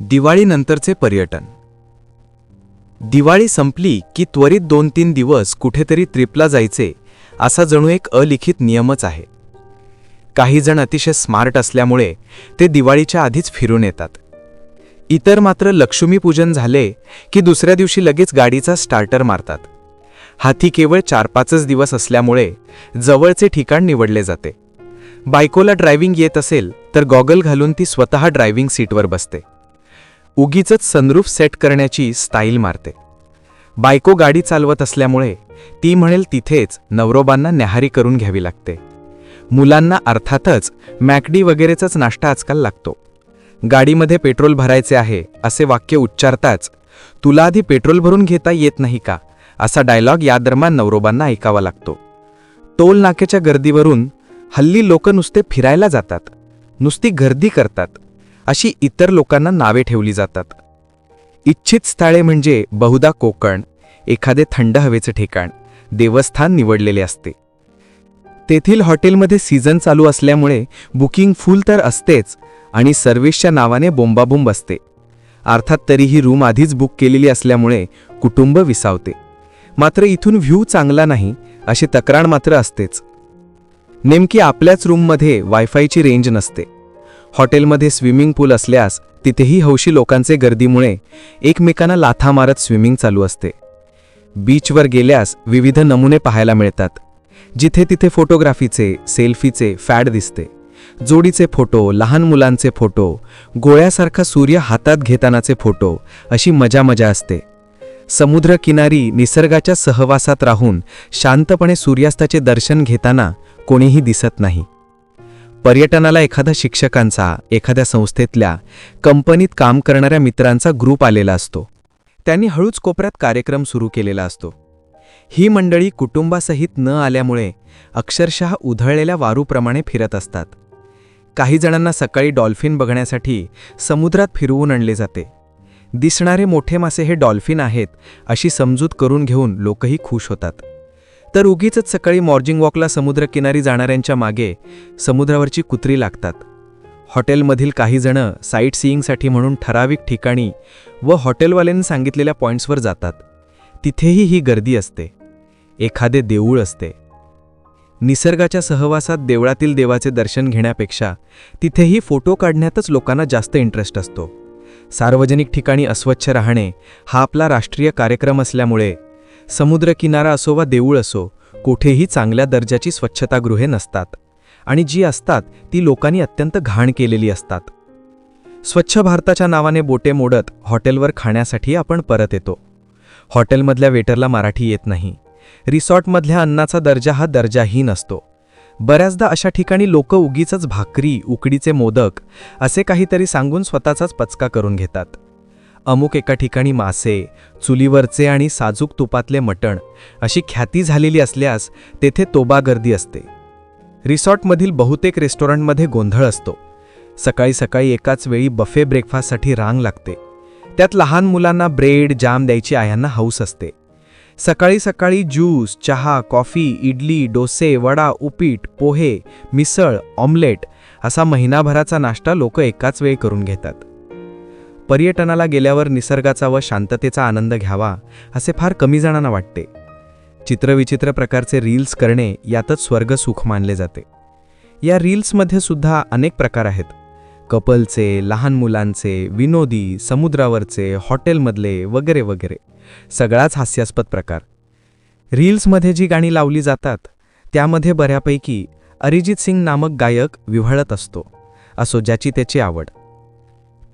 दिवाळीनंतरचे पर्यटन. दिवाळी संपली की त्वरित दोन तीन दिवस कुठेतरी ट्रिपला जायचे असा जणू एक अलिखित नियमच आहे. काहीजण अतिशय स्मार्ट असल्यामुळे ते दिवाळीच्या आधीच फिरून येतात. इतर मात्र लक्ष्मीपूजन झाले की दुसऱ्या दिवशी लगेच गाडीचा स्टार्टर मारतात. हाती केवळ चार पाचच दिवस असल्यामुळे जवळचे ठिकाण निवडले जाते. बायकोला ड्रायव्हिंग येत असेल तर गॉगल घालून ती स्वतः ड्रायव्हिंग सीटवर बसते. उगीच सनरूफ सेट करण्याची स्टाईल मारते. बायको गाडी चालवत असल्यामुळे ती म्हणेल तिथेच नवरोबांना न्याहारी करून घ्यावी लागते. मुलांना अर्थातच मॅकडी वगैरेचाच नाश्ता आजकाल लागतो. गाडीमध्ये पेट्रोल भरायचे आहे असे वाक्य उच्चारताच तुला आधी पेट्रोल भरून घेता येत नाही का? असा डायलॉग या दरम्यान नवरोबांना ऐकावा लागतो. टोल नाक्याच्या गर्दीवरून हल्ली लोक नुसते फिरायला जातात. नुसती गर्दी करतात. अशी इतर लोकांना नावे ठेवली जातात. इच्छित स्थळे म्हणजे बहुधा कोकण एखादे थंड हवेचे ठिकाण देवस्थान निवडलेले असते. तेथील हॉटेलमध्ये सीझन चालू असल्यामुळे बुकिंग फुल तर असतेच आणि सर्व्हिसच्या नावाने बोंबाबोंब असते. अर्थात तरीही रूम आधीच बुक केलेली असल्यामुळे कुटुंब विसावते. मात्र इथून व्ह्यू चांगला नाही अशी तक्रार मात्र असतेच. नेमकी आपल्याच रूममध्ये वायफायची रेंज नसते. हॉटेलमध्ये स्विमिंग पूल असल्यास तिथेही हौशी लोकांचे गर्दीमुळे एकमेकांना लाथा मारत स्विमिंग चालू असते. बीचवर गेल्यास विविध नमुने पाहायला मिळतात. जिथे तिथे फोटोग्राफीचे सेल्फीचे फॅड दिसते. जोडीचे फोटो लहान मुलांचे फोटो गोळ्यासारखा सूर्य हातात घेतानाचे फोटो अशी मजा मजा असते. समुद्रकिनारी निसर्गाच्या सहवासात राहून शांतपणे सूर्यास्ताचे दर्शन घेताना कोणीही दिसत नाही. पर्यटनाला एखाद्या शिक्षकांचा एखाद्या संस्थेतल्या कंपनीत काम करणाऱ्या मित्रांचा ग्रुप आलेला असतो. त्यांनी हळूच कोपऱ्यात कार्यक्रम सुरू केलेला असतो. ही मंडळी कुटुंबासहित न आल्यामुळे अक्षरशः उधळलेल्या वारूप्रमाणे फिरत असतात. काही जणांना सकाळी डॉल्फिन बघण्यासाठी समुद्रात फिरवून आणले जाते. दिसणारे मोठे मासे हे डॉल्फिन आहेत अशी समजूत करून घेऊन लोकही खुश होतात. तर उगीच सकाळी मॉर्निंग वॉकला समुद्रकिनारी जाणाऱ्यांच्या मागे समुद्रावरची कुत्री लागतात. हॉटेलमधील काहीजणं साईट सीईंगसाठी म्हणून ठराविक ठिकाणी व हॉटेलवाल्यांनी सांगितलेल्या पॉईंट्सवर जातात. तिथेही ही गर्दी असते. एखादे देऊळ असते. निसर्गाच्या सहवासात देवळातील देवाचे दर्शन घेण्यापेक्षा तिथेही फोटो काढण्यातच लोकांना जास्त इंटरेस्ट असतो. सार्वजनिक ठिकाणी अस्वच्छ राहणे हा आपला राष्ट्रीय कार्यक्रम असल्यामुळे समुद्रकिनारा असो वा देऊळ असो कोठेही चांगल्या दर्जाची स्वच्छतागृहे नसतात. आणि जी असतात ती लोकांनी अत्यंत घाण केलेली असतात. स्वच्छ भारताच्या नावाने बोटे मोडत हॉटेलवर खाण्यासाठी आपण परत येतो. हॉटेलमधल्या वेटरला मराठी येत नाही. रिसॉर्टमधल्या अन्नाचा दर्जा हा दर्जाही नसतो बऱ्याचदा अशा ठिकाणी लोक उगीच भाकरी उकडीचे मोदक असे काहीतरी सांगून स्वतःचाच पचका करून घेतात. अमुक एका ठिकाणी मासे चुलीवरचे आणि साजूक तुपातले मटण अशी ख्याती झालेली असल्यास तेथे तोबा गर्दी असते. रिसॉर्टमधील बहुतेक रेस्टॉरंटमध्ये गोंधळ असतो. सकाळी सकाळी एकाच वेळी बफे ब्रेकफास्टसाठी रांग लागते. त्यात लहान मुलांना ब्रेड जाम द्यायची आयांना हौस असते. सकाळी सकाळी ज्यूस चहा कॉफी इडली डोसे वडा उपीट पोहे मिसळ ऑमलेट असा महिनाभराचा नाश्ता लोक एकाच वेळी करून घेतात. पर्यटनाला गेल्यावर निसर्गाचा व शांततेचा आनंद घ्यावा असे फार कमी जणांना वाटते. चित्रविचित्र प्रकारचे रील्स करणे यातच स्वर्ग सुख मानले जाते. या रील्समध्ये सुद्धा अनेक प्रकार आहेत. कपलचे लहान मुलांचे विनोदी समुद्रावरचे हॉटेलमधले वगैरे वगैरे. सगळाच हास्यास्पद प्रकार. रील्समध्ये जी गाणी लावली जातात त्यामध्ये बऱ्यापैकी अरिजित सिंग नामक गायक विव्हळत असतो असो ज्याची त्याची आवड.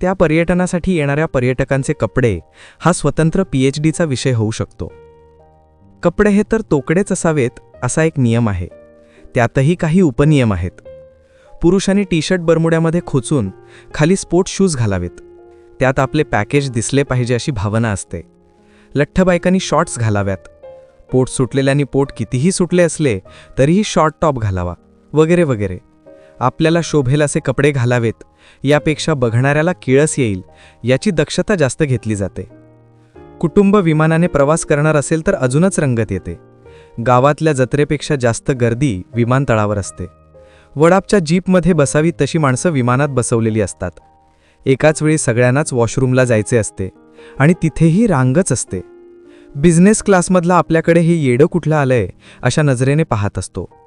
त्या पर्यटनासाठी येणाऱ्या पर्यटकांचे कपडे हा स्वतंत्र पीएच डीचा विषय होऊ शकतो. कपडे हे तर तोकडेच असावेत असा एक नियम आहे. त्यातही काही उपनियम आहेत. पुरुषांनी टी शर्ट बरमुड्यामध्ये खोचून खाली स्पोर्ट शूज घालावेत. त्यात आपले पॅकेज दिसले पाहिजे अशी भावना असते. लठ्ठ बायकांनी शॉर्ट्स घालाव्यात. पोट सुटलेल्यानी पोट कितीही सुटले असले तरीही शॉर्ट टॉप घालावा. वगैरे वगैरे. आपल्याला शोभेल असे कपडे घालावेत यापेक्षा बघणाऱ्याला किळस येईल याची दक्षता जास्त घेतली जाते. कुटुंब विमानाने प्रवास करणार असेल तर अजूनच रंगत येते. गावातल्या जत्रेपेक्षा जास्त गर्दी विमानतळावर असते. वडापच्या जीपमध्ये बसावी तशी माणसं विमानात बसवलेली असतात. एकाच वेळी सगळ्यांनाच वॉशरूमला जायचे असते आणि तिथेही रांगच असते. बिझनेस क्लासमधला आपल्याकडे हे येडं कुठलं आलंय अशा नजरेने पाहत असतो.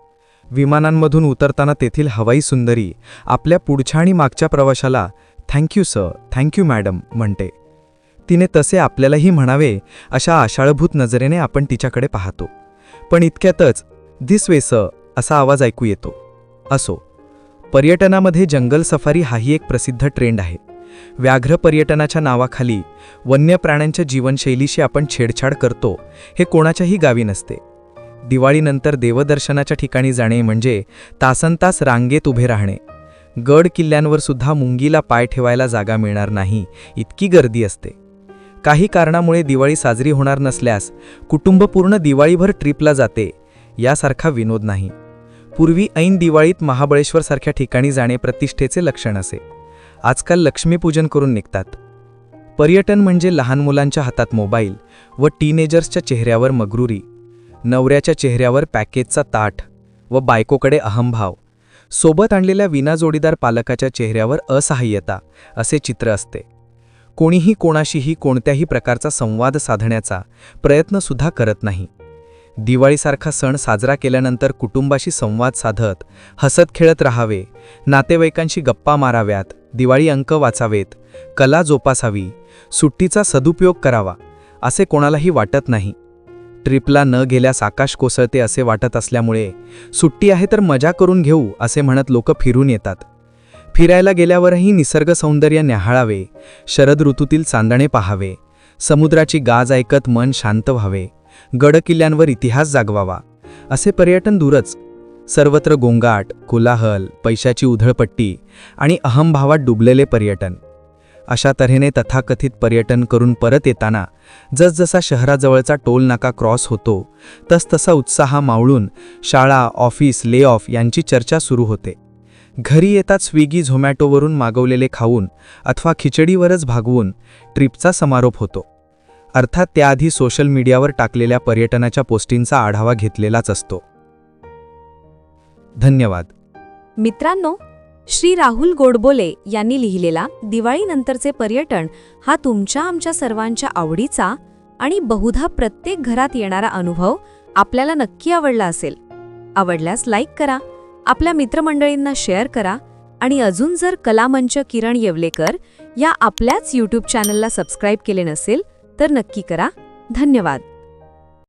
विमानांमधून उतरताना तेथील हवाई सुंदरी आपल्या पुढच्या आणि मागच्या प्रवाशाला thank you sir thank you madam म्हणते. तिने तसे आपल्यालाही म्हणावे अशा आशाळभूत नजरेने आपण तिच्याकडे पाहतो. पण इतक्यातच दिस वे सर असा आवाज ऐकू येतो. असो. पर्यटनामध्ये जंगल सफारी हाही एक प्रसिद्ध ट्रेंड आहे. व्याघ्र पर्यटनाच्या नावाखाली वन्य प्राण्यांच्या जीवनशैलीशी आपण छेडछाड करतो हे कोणाच्याही गावी नसते. दिवाळीनंतर देवदर्शनाच्या ठिकाणी जाणे म्हणजे तासनतास रांगेत उभे राहणे. गड किल्ल्यांवर सुद्धा मुंगीला पाय ठेवायला जागा मिळणार नाही इतकी गर्दी असते. काही कारणामुळे दिवाळी साजरी होणार नसल्यास कुटुंब पूर्ण दिवाळीभर ट्रिपला जाते यासारखा विनोद नाही. पूर्वी ऐन दिवाळीत महाबळेश्वरसारख्या ठिकाणी जाणे प्रतिष्ठेचे लक्षण असे. आजकाल लक्ष्मीपूजन करून निघतात. पर्यटन म्हणजे लहान मुलांच्या हातात मोबाईल व टीनेजर्सच्या चेहऱ्यावर मगरुरी. नवऱ्याच्या चेहऱ्यावर पॅकेजचा ताठ व बायकोकडे अहंभाव. सोबत आणलेल्या विनाजोडीदार पालकाच्या चेहऱ्यावर असहाय्यता असे चित्र असते. कोणीही कोणाशीही कोणत्याही प्रकारचा संवाद साधण्याचा प्रयत्नसुद्धा करत नाही. दिवाळीसारखा सण साजरा केल्यानंतर कुटुंबाशी संवाद साधत हसत खेळत राहावे नातेवाईकांशी गप्पा माराव्यात दिवाळी अंक वाचावेत कला जोपासावी सुट्टीचा सदुपयोग करावा असे कोणालाही वाटत नाही. ट्रिपला न गेल्यास आकाश कोसळते असे वाटत असल्यामुळे सुट्टी आहे तर मजा करून घेऊ असे म्हणत लोक फिरून येतात. फिरायला गेल्यावरही निसर्ग सौंदर्य न्याहाळावे शरद ऋतूतील चांदणे पहावे समुद्राची गाज ऐकत मन शांत व्हावे गडकिल्ल्यांवर इतिहास जागवावा असे पर्यटन दूरच. सर्वत्र गोंगाट कोलाहल पैशाची उधळपट्टी आणि अहंभावात डुबलेले पर्यटन. अशा तऱ्हेने तथाकथित पर्यटन करून परत येताना जसजसा शहराजवळचा टोल नाका क्रॉस होतो तसतसा उत्साह मावळून शाळा ऑफिस ले ऑफ यांची चर्चा सुरू होते. घरी येतात स्विगी झोमॅटोवरून मागवलेले खाऊन अथवा खिचडीवरच भागवून ट्रिपचा समारोप होतो. अर्थात त्याआधी सोशल मीडियावर टाकलेल्या पर्यटनाच्या पोस्टींचा आढावा घेतलेलाच असतो. धन्यवाद. मित्रांनो श्री राहुल गोडबोले यांनी लिहिलेला दिवाळीनंतरचे पर्यटन हा तुमच्या आमच्या सर्वांच्या आवडीचा आणि बहुधा प्रत्येक घरात येणारा अनुभव आपल्याला नक्की आवडला असेल. आवडल्यास लाईक करा आपल्या मित्रमंडळींना शेअर करा आणि अजून जर कलामंच किरण येवलेकर या आपल्याच यूट्यूब चॅनलला सबस्क्राईब केले नसेल तर नक्की करा. धन्यवाद.